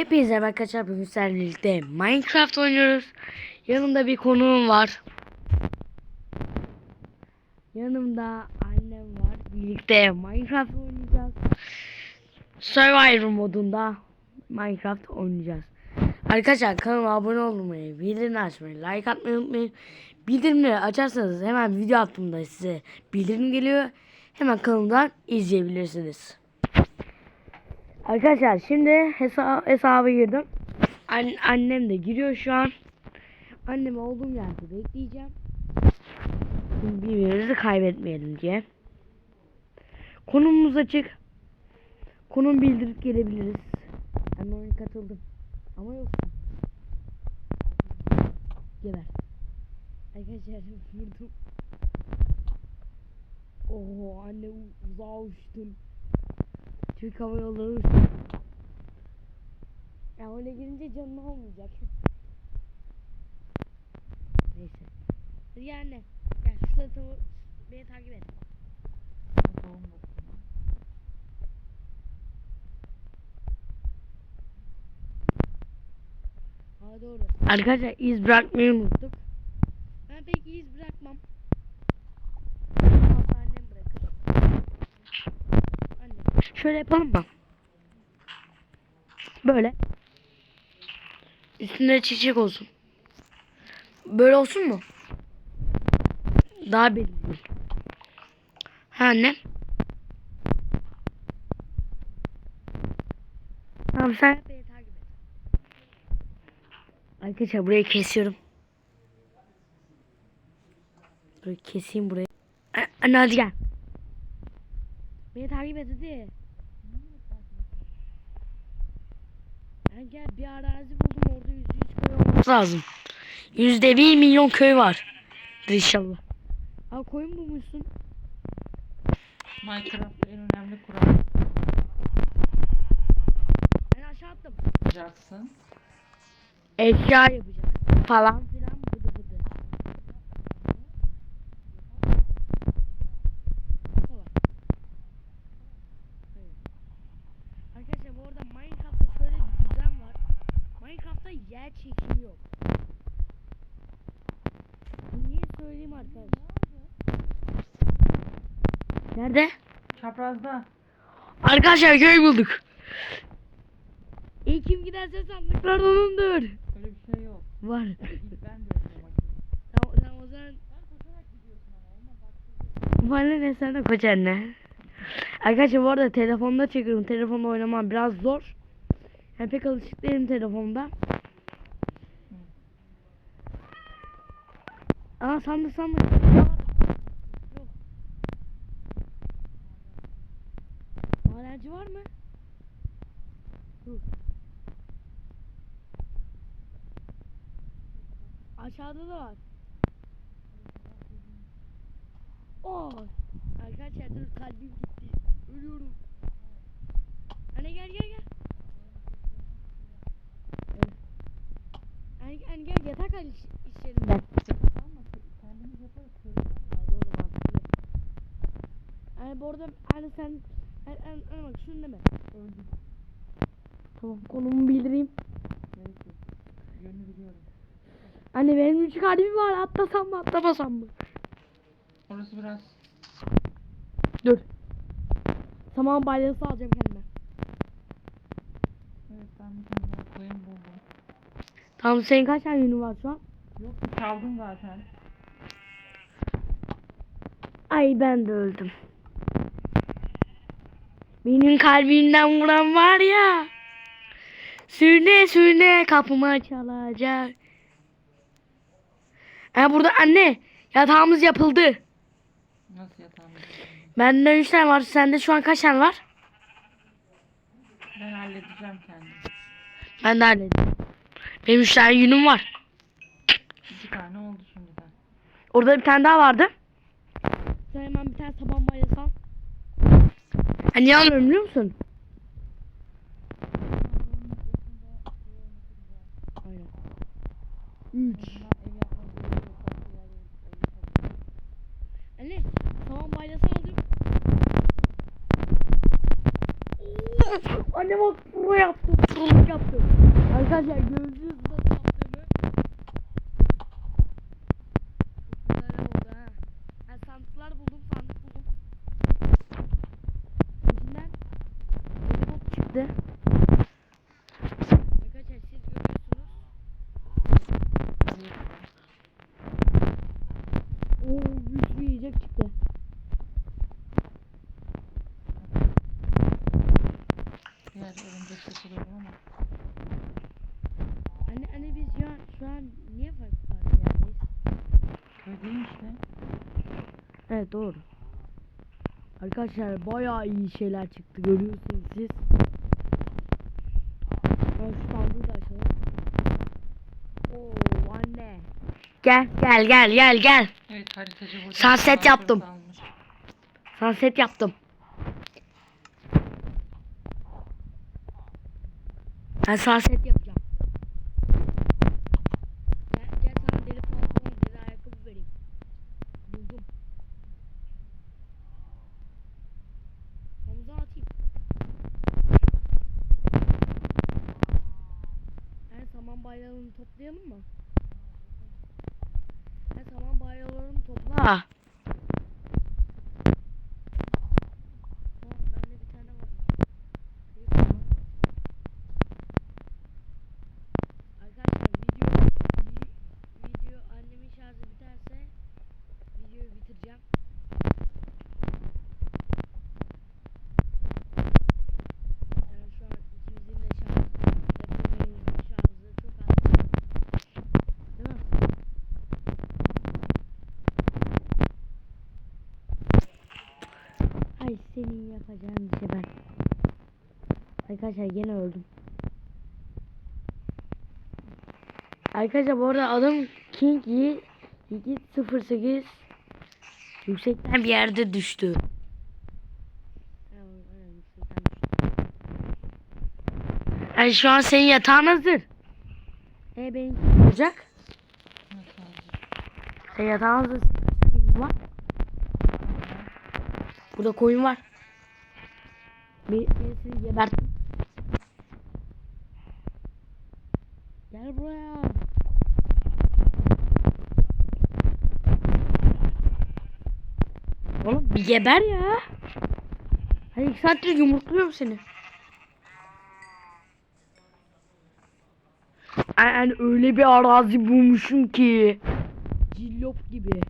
Hepinize arkadaşlar bugün birlikte Minecraft oynuyoruz. Yanımda bir konuğum var. Yanımda annem var. Birlikte Minecraft oynayacağız. Survivor modunda Minecraft oynayacağız. Arkadaşlar kanalıma abone olmayı, bildirim açmayı, like atmayı unutmayın. Bildirimleri açarsanız hemen video attığımda size bildirim geliyor. Hemen kanalımdan izleyebilirsiniz. Arkadaşlar şimdi hesa hesaba girdim. An annem de giriyor şu an. Annemi olduğum yerde bekleyeceğim. Şimdi birbirimizi kaybetmeyelim diye. Konumumuz açık. Konum bildirip gelebiliriz. Ben oyuna katıldım. Ama yoksun. Geber. Arkadaşlar vurdum. Oo anne uzağa uçtun. Türk Hava Yolları uçtu. Ya öyle girince canın olmayacak. Neyse. Hadi anne. Gel şurada tavu beni takip et. Aa doğru. Arkadaşlar iz bırakmayı unuttuk. Ben pek iz bırakmam. Fazla annem bırakır. Anne. Şöyle yapalım mı? Böyle. Üstünde çiçek olsun. Böyle olsun mu? Daha belli. Ha anne. Tamam sen beni takip et. Arkadaşlar burayı kesiyorum. Böyle keseyim burayı. Anne hadi gel. Beni takip et hadi. Ben gel bir arazi buldum orada yüzde yüz köy olması lazım. Yüzde bir milyon köy var. İnşallah. Abi koyun bulmuşsun. Minecraft en önemli kural Ben aşağı attım. yapacaksın. Eşya yapacağız. Falan filan bıdı bıdı. Tamam. Evet. Arkadaşlar bu arada Minecraft'ta şöyle bir düzen var. Minecraft'ta yer çekimi yok. Bu Niye söyleyeyim arkadaşlar? Nerede? Çaprazda. Arkadaşlar köy bulduk. İlk kim giderse sandıklar onundur. Öyle bir şey yok. Var. Ben de. Tamam, tamam o zaman bana ne sen de koç anne. Arkadaşlar bu arada telefonda çekiyorum. Telefonda oynamam biraz zor. Yani pek alışık değilim telefonda. Aa sandık sandık. Yok. Madenci var mı? Dur. Aşağıda da var. Oh. Arkadaşlar dur kalbim gitti. Ölüyorum. Anne gel gel gel. Evet. Anne, anne gel yatak al iş, iş yerinden. Ama kendimiz yaparız. Aa, doğru mantıklı. Anne bu arada anne sen anne, anne, anne bak şunu deme. Öldük. Tamam konumu bildireyim. Anne benim üç kalbim var atlasam mı atlamasam mı? Orası biraz Dur. Saman balyası alacağım kendime. evet ben bir tane daha koyun buldum. Tamam senin kaç tane yünün var şu an? Yok çaldım zaten. Ay ben de öldüm. Benim kalbimden vuran var ya. Sürüne sürüne kapıma çalacak. Ha burada anne yatağımız yapıldı. Nasıl yatağımı yapayım? Bende 3 tane var. Sende şu an kaç tane var? Ben halledeceğim kendim. Ben de halledeyim. Benim 3 tane yünüm var. İki tane oldu şimdiden. Orada bir tane daha vardı. Sen hemen bir tane taban balyası al. Ha niye almıyorum biliyor musun? 3. Ev yapmak gerekiyor. Farklı yerlere ev yapabilirim. Anne taban balyası aldım. Anne bak pro yaptım. Proluk yaptım. Arkadaşlar gördünüz nasıl yaptığımı. Çok güzel oldu ha. Ben sandıklar buldum sandık buldum. İçinden robot çıktı. Arkadaşlar siz görüyorsunuz. Oo bir sürü yiyecek çıktı. Diğer örümcek sesi duyuyorum ama. Anne anne biz şu an şu an niye farklı farklı yerdeyiz? Köydeyim işte. Evet doğru. Arkadaşlar bayağı iyi şeyler çıktı görüyorsunuz siz. Ben şu sandığı da açalım. Oo anne. Gel gel gel gel gel. Evet haritacı burada. Sunset yaptım. Sunset yaptım. Ben sunset yapacağım. Gel, gel sana deli pantolon deli ayakkabı vereyim. Buldum. Havuza atayım. Ben saman bayrağını toplayalım mı? Ben saman bayrağlarını topla. Aa, bende bir tane var. Büyük ama. Arkadaşlar video vi- video annemin şarjı biterse videoyu bitireceğim. Yani şu an ikimizin de şarjı, telefonlarımızın şarjı çok az. Değil mi? Ay senin yapacağın işe ben. Arkadaşlar gene öldüm. Arkadaşlar bu arada adım King Yi 208 yüksekten bir yerde düştü. Yani şu an senin yatağın hazır. E benim olacak. Senin yatağın hazır. Var. Burada koyun var. Bir, birisini geberttim. Gel buraya. Oğlum bir geber ya. Hani iki saattir yumrukluyorum seni. Yani öyle bir arazi bulmuşum ki. Cillop gibi.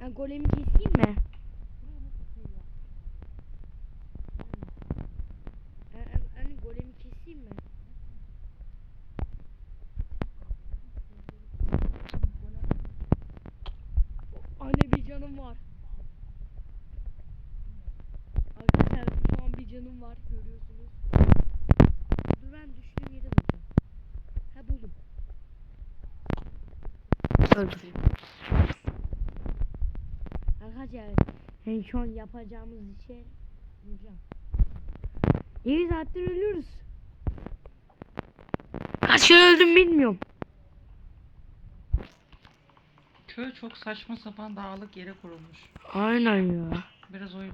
Ben golemi keseyim mi? Yani, hani golemi keseyim mi? Anne bir canım var. Arkadaşlar şu an bir canım var görüyorsunuz. Dur ben düştüğüm yeri bulacağım. Ha buldum. Öldür. Arkadaşlar yani şu an yapacağımız işe bulacağım. 7 saattir ölüyoruz. Kaç kere öldüm bilmiyorum. Köy çok saçma sapan dağlık yere kurulmuş. Aynen ya. Biraz oyun.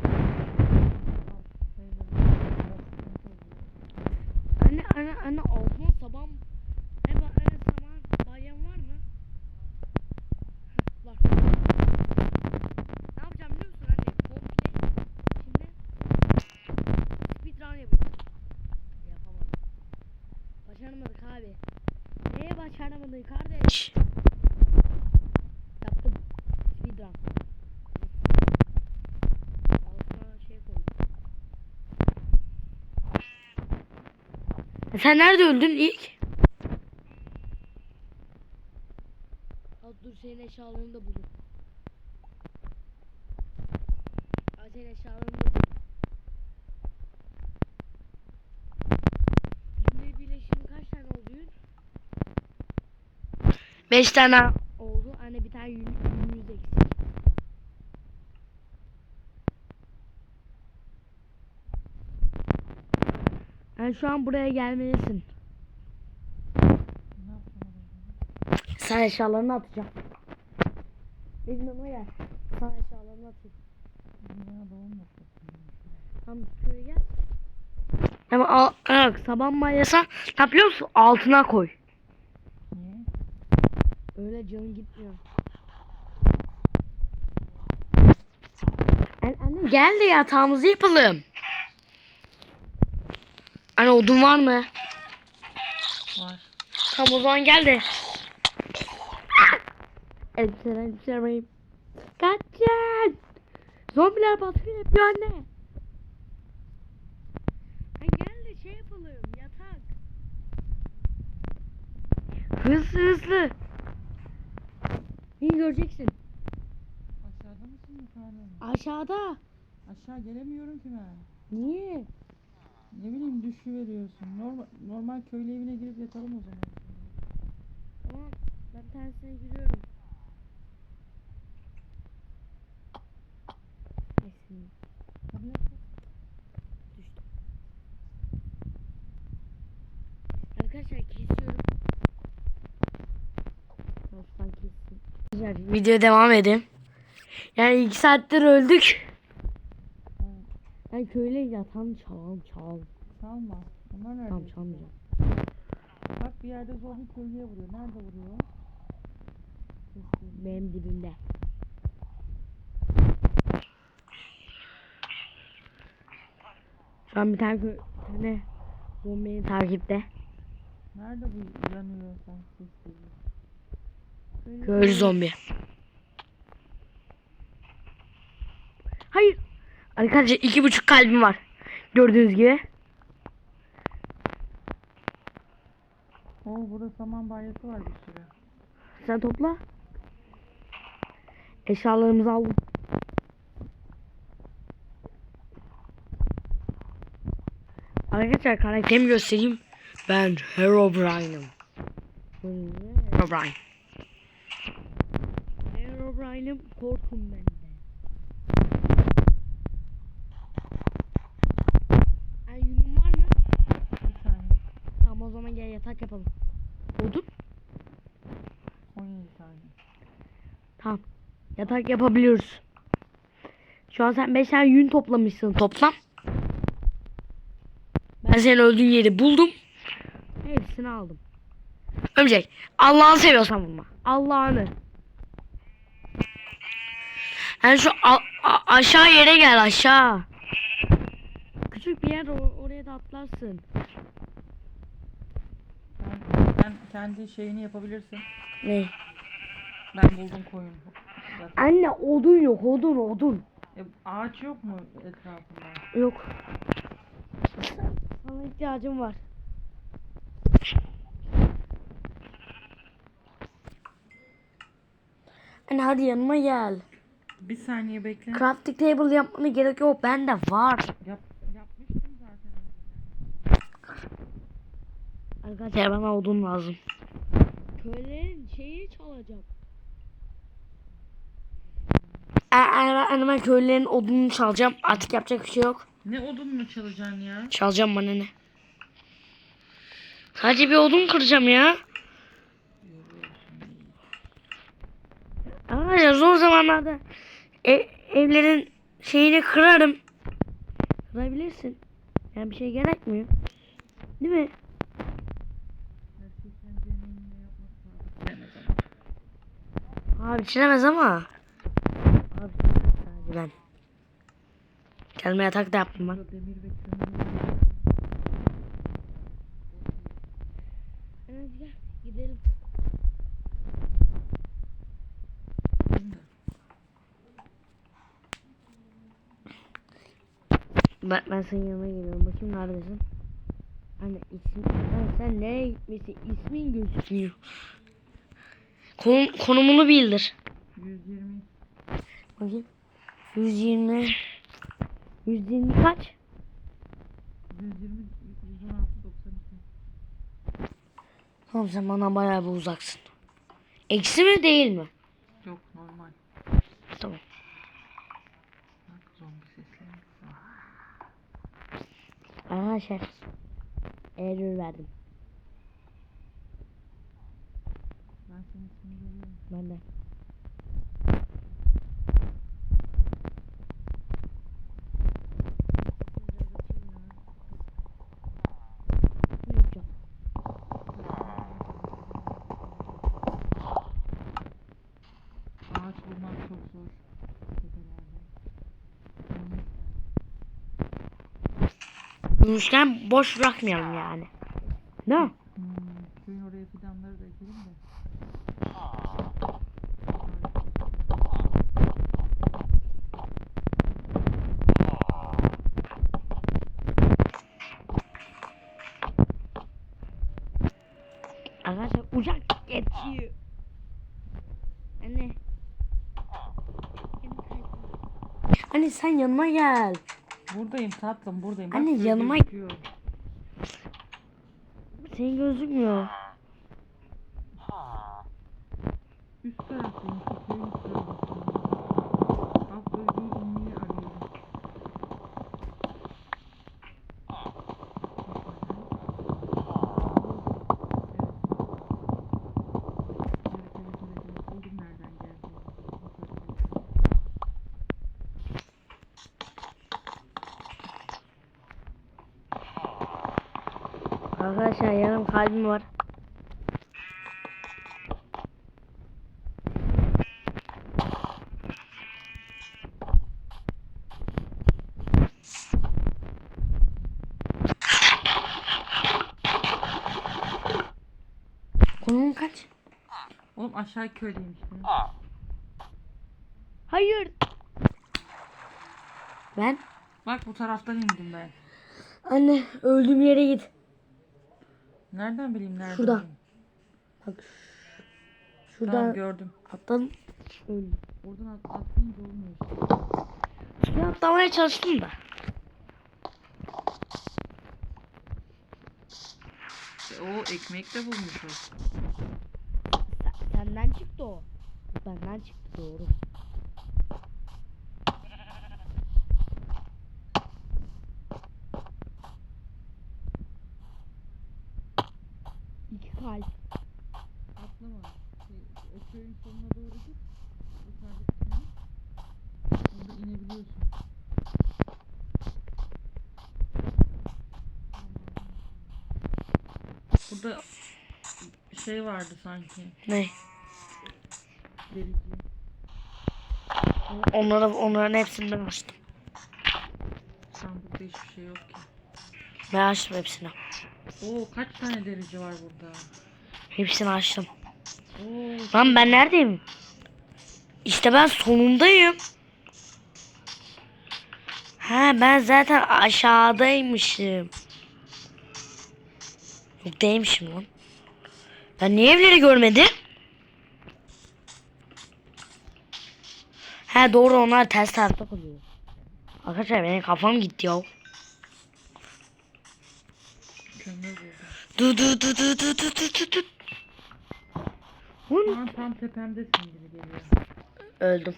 Anne anne anne altına saban e bak anne saban bayan var mı? Heh, var. Ne yapacağım biliyor musun anne? Komple şimdi speedrun yapacağım. Yapamadım. Başaramadık abi. Neye başaramadık kardeş? Yaptım. Speedrun. Altına şey koydum. E Sen nerede öldün ilk? Al dur senin eşyalarını da buldum. Senin eşyalarını da buldum. Cümle birleşimi kaç tane oldu yün? Beş tane oldu. Anne bir tane yün, yünümüz eksik. Yani şu an buraya gelmelisin. Sen eşyalarını atacağım. Yanıma gel. Sen eşyalarını atayım. Tamam köye gel. Ama al, bak saban mayasa ne yapıyor musun? Altına koy. Niye? Öyle canın gitmiyor. Anne gel de yatağımızı yapalım. Anne odun var mı? Var. Tamam o zaman gel de. Elbiseler elbiseler bayım. Kaçın. Zombiler baskın yapıyor anne. Ha, gel de şey yapalım yatak. Hızlı hızlı. İyi göreceksin. Aşağıda mısın yukarıda mı? Aşağıda. Aşağı gelemiyorum ki ben. Niye? Ne bileyim düşü veriyorsun. Normal, normal köylü evine girip yatalım o zaman. Tamam. Ben tersine giriyorum. Hadi yat. Düştüm. Arkadaşlar kesiyorum. Baştan. Arkadaşlar video devam edeyim. Yani iki saattir öldük. Ben köyle yatan çalalım çalalım. Çalma. Onlar nerede? Tamam çalmayacağım. Bak bir yerde zombi köylüye vuruyor. Nerede vuruyor? Benim dibimde. Şu an bir tane, bir tane zombi takipte. Nerede bu yanıyor sen ses geliyor? Köylü zombi. Hayır. Arkadaşlar iki buçuk kalbim var. Gördüğünüz gibi. Oo burada saman balyası var bir sürü. Sen topla. Eşyalarımızı aldım. Arkadaşlar karakterimi göstereyim. Ben Herobrine'ım. Herobrine. Herobrine'ım korkun benden. Ay yünün var mı? Bir tane. Tamam o zaman gel yatak yapalım. Odun? 17 tane. Tamam. Yatak yapabiliyoruz. Şu an sen 5 tane yün toplamışsın toplam. Ben senin öldüğün yeri buldum. Hepsini aldım. Ölecek. Allah'ını seviyorsan vurma. Allah'ını. Yani şu aşağı yere gel aşağı. Küçük bir yer o- oraya da atlarsın. Sen, kendi şeyini yapabilirsin. Ne? Ben buldum koyun. Zaten. Anne odun yok odun odun. E, ağaç yok mu etrafında? Yok. Sana ihtiyacım var. Anne hadi yanıma gel. Bir saniye bekle. Crafting table yapmana gerek yok. Bende var. Yap, yapmıştım zaten. Arkadaşlar bana odun lazım. Köylerin şeyi çalacak. Anne ben köylerin odununu çalacağım. Artık yapacak bir şey yok. Ne odun mu çalacaksın ya? Çalacağım bana ne. Sadece bir odun kıracağım ya. Arkadaşlar zor zamanlarda ev, evlerin şeyini kırarım. Kırabilirsin. Yani bir şey gerekmiyor. Değil mi? Abi çilemez ama. Abi sadece ben. Kendime yatak da yaptım ben. Gidelim. Ben, ben senin yanına geliyorum. Bakayım neredesin? Anne isim, Anne, sen nereye gitmesi ismin gözükmüyor. Konum, konumunu bildir. 120. Bakayım. 120 120 kaç? 120. 116. 92. Tamam sen bana bayağı bir uzaksın. Eksi mi değil mi? Yok normal. Tamam. Bak zombi sesleri. Arkadaşlar. Error verdim. Ben de. Müşten boş bırakmayalım yani. Değil mi? Sen yanıma gel. Buradayım tatlım buradayım. Anne, şöyle yanıma- gözüküyor. Senin gözükmüyor. Üst taraftayım. Şu köyün üst tarafındayım. Alt bölgeyi inmeyi arıyorum. Evet, evet, evet, evet. Buldum nereden geldiğini. Arkadaşlar yarım kalbim var. Konum kaç? Oğlum aşağı köydeyim işte. Hayır. Ben? Bak bu taraftan indim ben. Anne öldüğüm yere git. Nereden bileyim nereden? Şurada. bileyim? Bak Tamam şuradan gördüm. atladım. Öldüm. Oradan at, atlayınca olmuyor işte. Atlamaya çalıştım da. E, o ekmek de bulmuşuz. Sen- Senden çıktı o. Benden çıktı doğru. İki kalp. Atlama. Şey, o köyün sonuna doğru git. Yukarıdaki köyün. Orada inebiliyorsun. Burada şey vardı sanki. Ne? Derici. Onları, onların hepsini ben açtım. Sandıkta hiçbir şey yok ki. Ben açtım hepsini. Oo kaç tane derici var burada? Hepsini açtım. Lan ben neredeyim? İşte ben sonundayım. Ha ben zaten aşağıdaymışım. Yok değilmişim lan. Ben niye evleri görmedim? Ha doğru onlar ters tarafta kalıyor. Arkadaşlar benim kafam gitti ya. Du du du du du du du du du. Şu an tam tepemdesin gibi geliyor. Öldüm.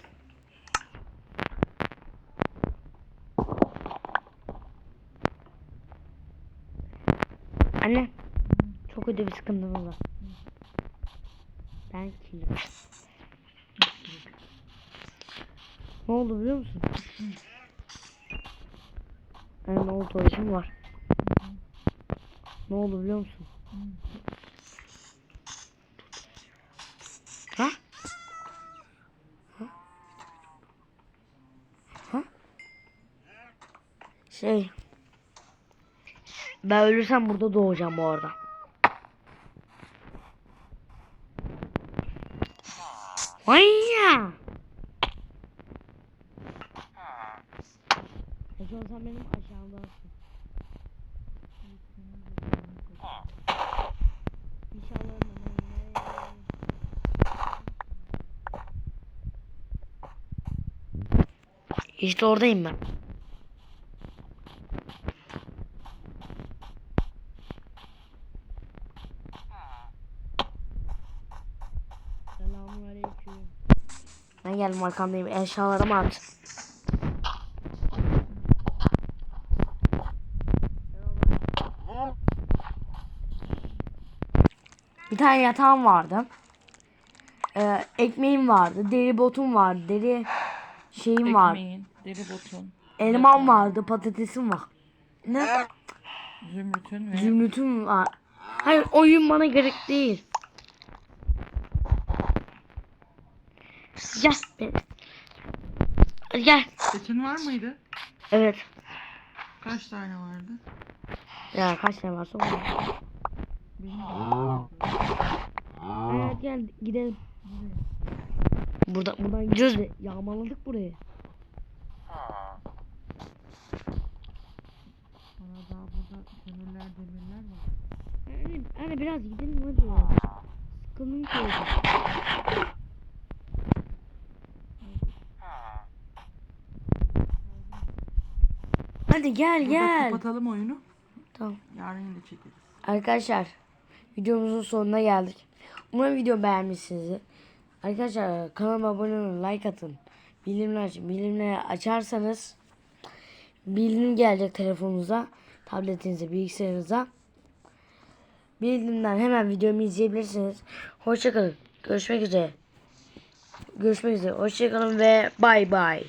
Anne. Çok kötü bir sıkıntımız var. Ben kilim. Ne oldu biliyor musun? Ben ne oldu var. Ne oldu biliyor musun? Ha? Ha? Ha? Şey. Ben ölürsem burada doğacağım bu arada. Vayya. E an sen benim aşağımdasın. İşte oradayım ben. Selamünaleyküm. Ben geldim arkandayım. Eşyalarımı at. Bir tane yatağım vardı. Ee, ekmeğim vardı. Deri botum vardı. Deri şeyim var. Ekmeğin, deri botun, Elmam vardı. Patatesim var. Ne? zümrütün ve Zümrütüm var. Hayır oyun bana gerek değil. Gel. Be. Gel. seçin var mıydı? Evet. Kaç tane vardı? Ya kaç tane varsa de. Evet gel gidelim. Burada buradan gidiyoruz ve yağmaladık burayı. Aa, daha burada kömürler demirler var. Hani, hani biraz gidelim hadi ya. Sıkıldım ki. Hadi gel Burada gel. kapatalım oyunu. Tamam. Yarın yine çekeriz. Arkadaşlar videomuzun sonuna geldik. Umarım video beğenmişsinizdir. Arkadaşlar kanalıma abone olun, like atın. Bildirimler açın. Bildirimleri açarsanız bildirim gelecek telefonunuza, tabletinize, bilgisayarınıza. Bildirimden hemen videomu izleyebilirsiniz. Hoşçakalın. Görüşmek üzere. Görüşmek üzere. Hoşçakalın ve bay bay.